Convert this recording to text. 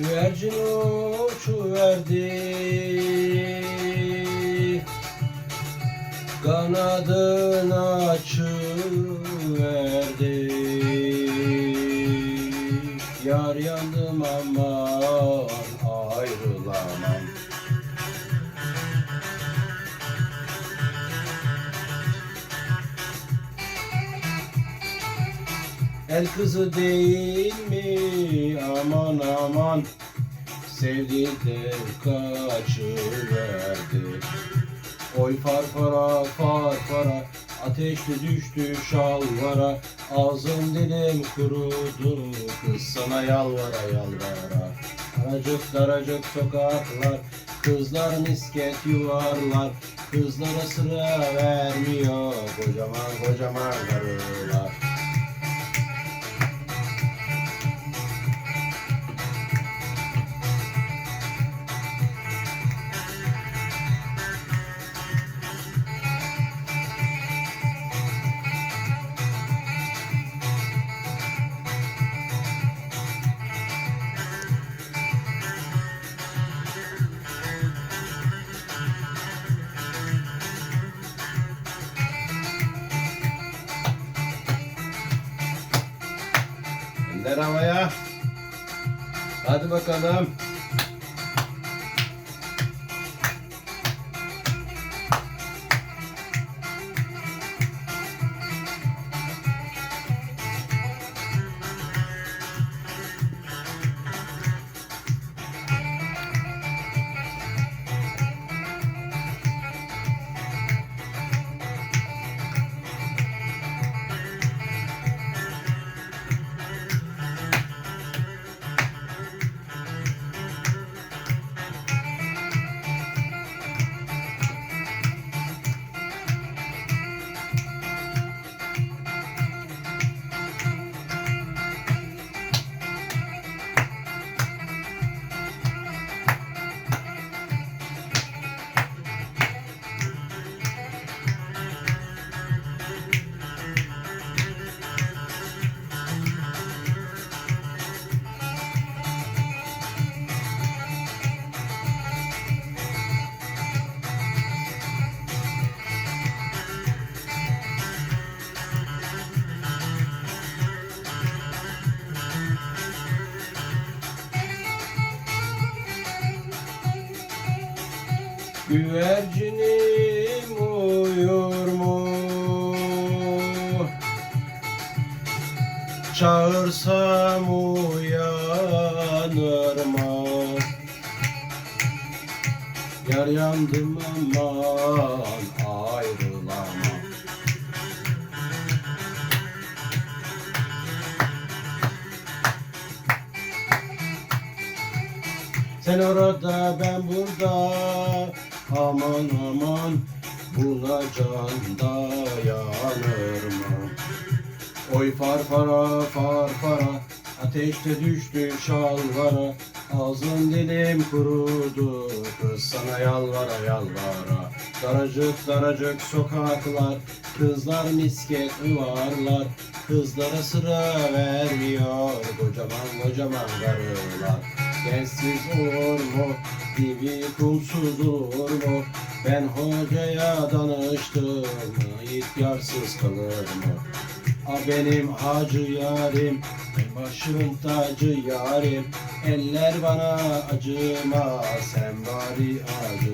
Güvercin uçuverdi Kanadını açıverdi Yar yandım aman ayrılamam El kızı değil mi? Aman aman. Sevdi de kaçıverdi Oy farfara farfara Ateşli düştü şalvara. Ağzım dilim kurudu Kız sana yalvara yalvara. Daracık daracık sokaklar. Kızlar misket yuvarlar. Kızlara sıra vermiyor. Kocaman kocaman karılar Eller havaya. Hadi bakalım. Güvercinim uyur mu? Çağırsam uyanır mı? Yar yandım aman ayrılamam Sen orada ben burada Aman aman buna can dayanır mı? Oy farfara farfara Ateşte düştü şalvara. Ağzım dilim kurudu Kız sana yalvara yalvara. Daracık daracık sokaklar Kızlar misket yuvarlar Kızlara sıra vermiyor Kocaman kocaman karılar Gençsiz olur mu? Dibi kumsuz olur mu? Ben hocaya danıştım İhtyarsız kalır mı? A benim hacı yarim Başımın tacı yarim Eller bana acıma Sen bari acı